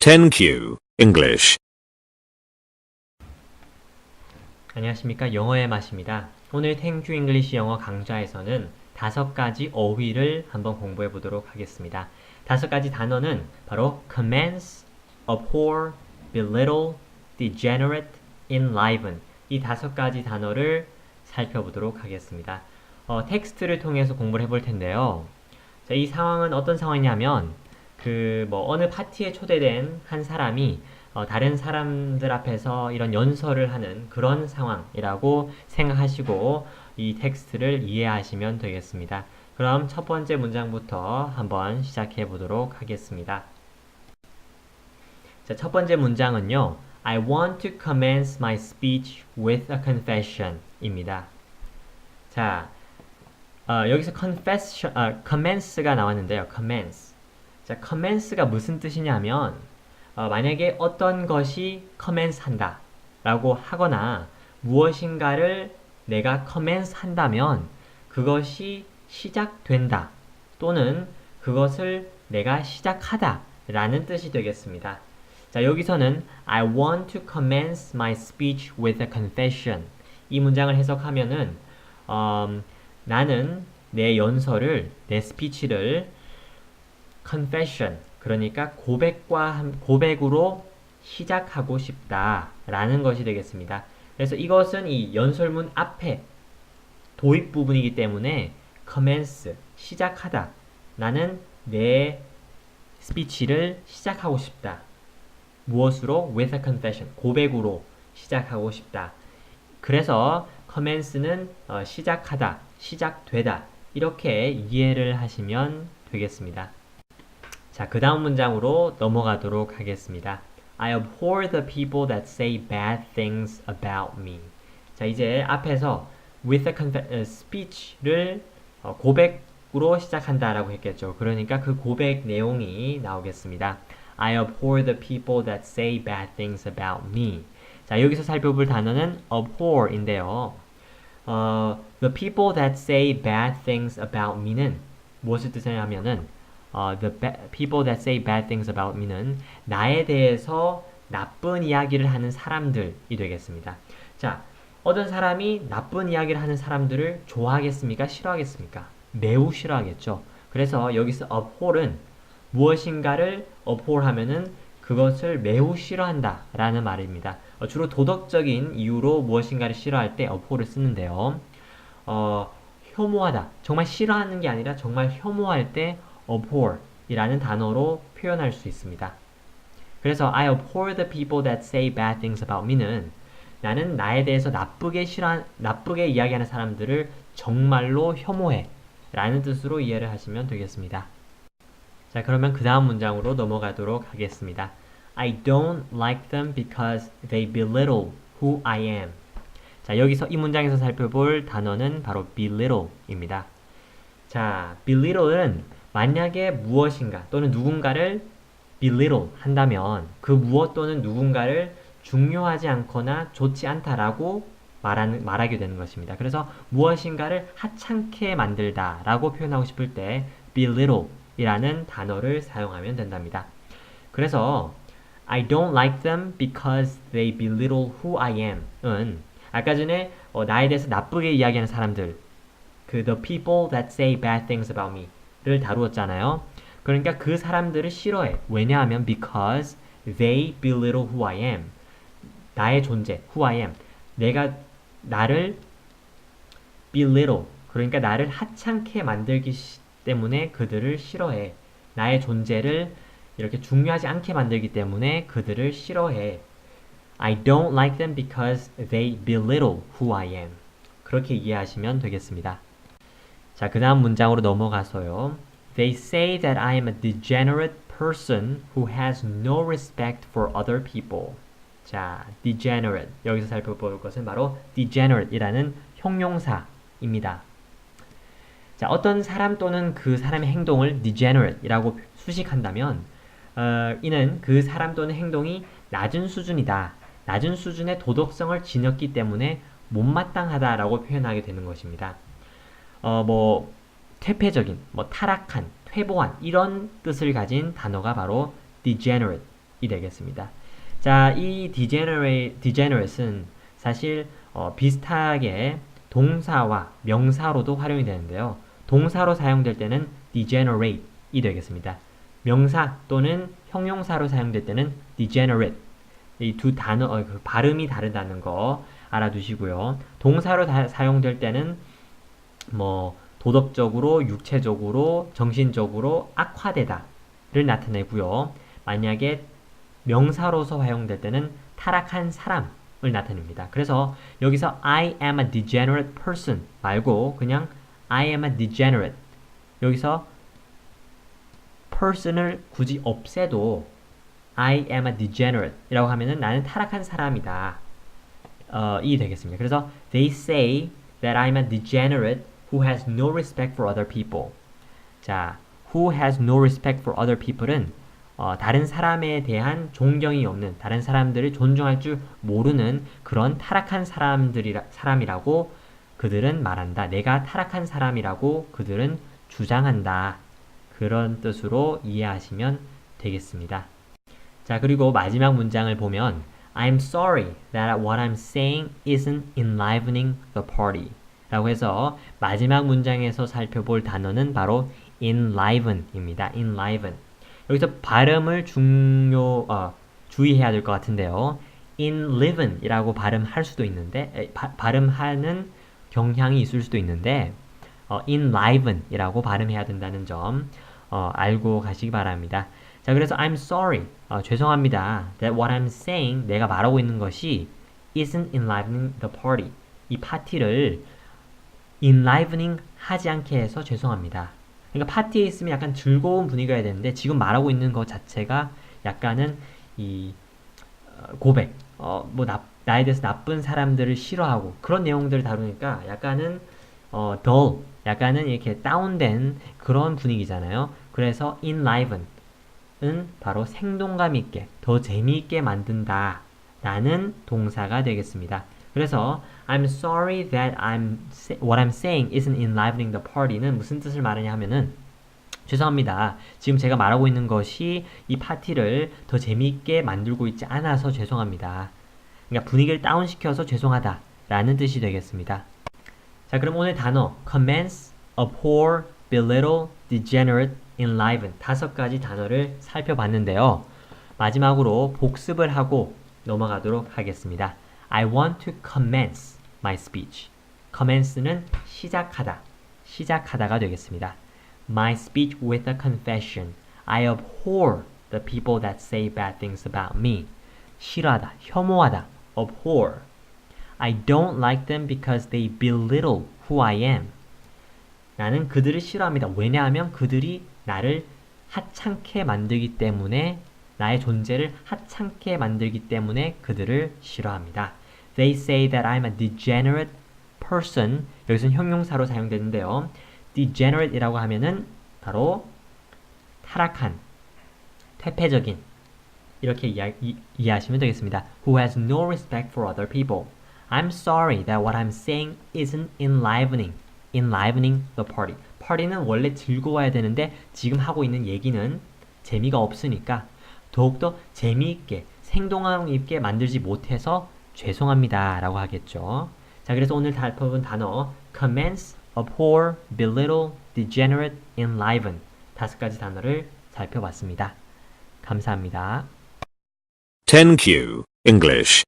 10Q English. 안녕하십니까 영어의 맛입니다. 오늘 탱큐 잉글리시 영어 강좌에서는 다섯 가지 어휘를 한번 공부해 보도록 하겠습니다. 다섯 가지 단어는 바로 commence, abhor, belittle, degenerate, enliven 이 다섯 가지 단어를 살펴보도록 하겠습니다. 어, 텍스트를 통해서 공부를 해볼 텐데요. 자, 이 상황은 어떤 상황이냐면 그 뭐 어느 파티에 초대된 한 사람이 어, 다른 사람들 앞에서 이런 연설을 하는 그런 상황이라고 생각하시고 이 텍스트를 이해하시면 되겠습니다. 그럼 첫 번째 문장부터 한번 시작해 보도록 하겠습니다. 자, 첫 번째 문장은요. I want to commence my speech with a confession 입니다. 자, 어, 여기서 confession, 아, commence가 나왔는데요. commence. 자, commence가 무슨 뜻이냐면 어, 만약에 어떤 것이 commence 한다 라고 하거나 무엇인가를 내가 commence 한다면 그것이 시작된다 또는 그것을 내가 시작하다 라는 뜻이 되겠습니다. 자, 여기서는 I want to commence my speech with a confession 이 문장을 해석하면은 음, 나는 내 연설을 내 스피치를 confession 그러니까 고백과 함- 고백으로 시작하고 싶다라는 것이 되겠습니다. 그래서 이것은 이 연설문 앞에 도입 부분이기 때문에 commence 시작하다. 나는 내 스피치를 시작하고 싶다. 무엇으로? with a confession 고백으로 시작하고 싶다. 그래서 commence는 어, 시작하다, 시작되다 이렇게 이해를 하시면 되겠습니다. 자, 그 다음 문장으로 넘어가도록 하겠습니다. I abhor the people that say bad things about me. 자, 이제 앞에서 with a 어, speech를 어, 고백으로 시작한다라고 했겠죠. 그러니까 그 고백 내용이 나오겠습니다. I abhor the people that say bad things about me. 자, 여기서 살펴볼 단어는 abhor인데요. 어, the people that say bad things about me는 무엇을 뜻하냐면은 어, the people that say bad things about me는 나에 대해서 나쁜 이야기를 하는 사람들이 되겠습니다. 자, 어떤 사람이 나쁜 이야기를 하는 사람들을 좋아하겠습니까? 싫어하겠습니까? 매우 싫어하겠죠. 그래서 여기서 abhor은 무엇인가를 abhor 하면은 그것을 매우 싫어한다 라는 말입니다. 어, 주로 도덕적인 이유로 무엇인가를 싫어할 때 abhor를 쓰는데요. 어, 혐오하다. 정말 싫어하는 게 아니라 정말 혐오할 때 abhor 이라는 단어로 표현할 수 있습니다. 그래서 I abhor the people that say bad things about me는 나는 나에 대해서 나쁘게 싫어 나쁘게 이야기하는 사람들을 정말로 혐오해 라는 뜻으로 이해를 하시면 되겠습니다. 자, 그러면 그 다음 문장으로 넘어가도록 하겠습니다. I don't like them because they belittle who I am. 자, 여기서 이 문장에서 살펴볼 단어는 바로 belittle입니다. 자, belittle은 만약에 무엇인가 또는 누군가를 belittle 한다면 그 무엇 또는 누군가를 중요하지 않거나 좋지 않다라고 말하는, 말하게 되는 것입니다. 그래서 무엇인가를 하찮게 만들다라고 표현하고 싶을 때 belittle 이라는 단어를 사용하면 된답니다. 그래서 I don't like them because they belittle who I am 은 아까 전에 어, 나에 대해서 나쁘게 이야기하는 사람들 그 the people that say bad things about me 를 다루었잖아요. 그러니까 그 사람들을 싫어해. 왜냐하면 because they belittle who I am. 나의 존재, who I am. 내가 나를 belittle 그러니까 나를 하찮게 만들기 시- 때문에 그들을 싫어해. 나의 존재를 이렇게 중요하지 않게 만들기 때문에 그들을 싫어해. I don't like them because they belittle who I am. 그렇게 이해하시면 되겠습니다. 자, 그 다음 문장으로 넘어가서요. They say that I am a degenerate person who has no respect for other people. 자, degenerate. 여기서 살펴볼 것은 바로 degenerate이라는 형용사입니다. 자, 어떤 사람 또는 그 사람의 행동을 degenerate이라고 수식한다면 어, 이는 그 사람 또는 행동이 낮은 수준이다. 낮은 수준의 도덕성을 지녔기 때문에 못마땅하다라고 표현하게 되는 것입니다. 어, 뭐 퇴폐적인, 뭐 타락한, 퇴보한 이런 뜻을 가진 단어가 바로 degenerate 이 되겠습니다. 자, 이 degenerate, degenerate은 사실 어, 비슷하게 동사와 명사로도 활용이 되는데요. 동사로 사용될 때는 degenerate 이 되겠습니다. 명사 또는 형용사로 사용될 때는 degenerate 이 두 단어 어, 그 발음이 다르다는 거 알아두시고요. 동사로 다- 사용될 때는 뭐 도덕적으로, 육체적으로, 정신적으로 악화되다를 나타내고요. 만약에 명사로서 사용될 때는 타락한 사람을 나타냅니다. 그래서 여기서 I am a degenerate person 말고 그냥 I am a degenerate 여기서 person을 굳이 없애도 I am a degenerate 이라고 하면은 나는 타락한 사람이다. 어, 이 되겠습니다. 그래서 they say that I'm a degenerate who has no respect for other people. 자, who has no respect for other people은 어, 다른 사람에 대한 존경이 없는 다른 사람들을 존중할 줄 모르는 그런 타락한 사람들이라 사람이라고 그들은 말한다. 내가 타락한 사람이라고 그들은 주장한다. 그런 뜻으로 이해하시면 되겠습니다. 자, 그리고 마지막 문장을 보면 I'm sorry that what I'm saying isn't enlivening the party. 라고 해서 마지막 문장에서 살펴볼 단어는 바로 enliven입니다. enliven. 여기서 발음을 중요 어, 주의해야 될 것 같은데요. enliven이라고 발음할 수도 있는데 에, 바, 발음하는 경향이 있을 수도 있는데 어, enliven이라고 발음해야 된다는 점 어, 알고 가시기 바랍니다. 자, 그래서 I'm sorry. 어, 죄송합니다. That what I'm saying, 내가 말하고 있는 것이 isn't enlivening the party. 이 파티를 enlivening 하지 않게 해서 죄송합니다. 그러니까 파티에 있으면 약간 즐거운 분위기가 되는데 지금 말하고 있는 것 자체가 약간은 이 어, 고백, 어, 뭐 나, 나에 대해서 나쁜 사람들을 싫어하고 그런 내용들을 다루니까 약간은 어, dull, 약간은 이렇게 다운된 그런 분위기잖아요. 그래서 enliven 은 바로 생동감 있게 더 재미있게 만든다 라는 동사가 되겠습니다. 그래서 I'm sorry that I'm what I'm saying isn't enlivening the party는 무슨 뜻을 말하냐 하면은 죄송합니다. 지금 제가 말하고 있는 것이 이 파티를 더 재미있게 만들고 있지 않아서 죄송합니다. 그러니까 분위기를 다운시켜서 죄송하다 라는 뜻이 되겠습니다. 자, 그럼 오늘 단어 commence, abhor, belittle, degenerate, enliven 다섯 가지 단어를 살펴봤는데요. 마지막으로 복습을 하고 넘어가도록 하겠습니다. I want to commence my speech. commence는 시작하다, 시작하다가 되겠습니다. My speech with a confession. I abhor the people that say bad things about me. 싫어하다, 혐오하다, abhor. I don't like them because they belittle who I am. 나는 그들을 싫어합니다. 왜냐하면 그들이 나를 하찮게 만들기 때문에 나의 존재를 하찮게 만들기 때문에 그들을 싫어합니다. They say that I'm a degenerate person. 여기서는 형용사로 사용되는데요. degenerate이라고 하면은 바로 타락한, 퇴폐적인 이렇게 이해, 이, 이해 하시면 되겠습니다. Who has no respect for other people. I'm sorry that what I'm saying isn't enlivening, enlivening the party. party는 원래 즐거워야 되는데 지금 하고 있는 얘기는 재미가 없으니까 더욱더 재미있게 생동감 있게 만들지 못해서 죄송합니다 라고 하겠죠. 자 그래서 오늘 살펴본 단어 commence, abhor, belittle, degenerate, enliven 다섯 가지 단어를 살펴봤습니다. 감사합니다. 10Q English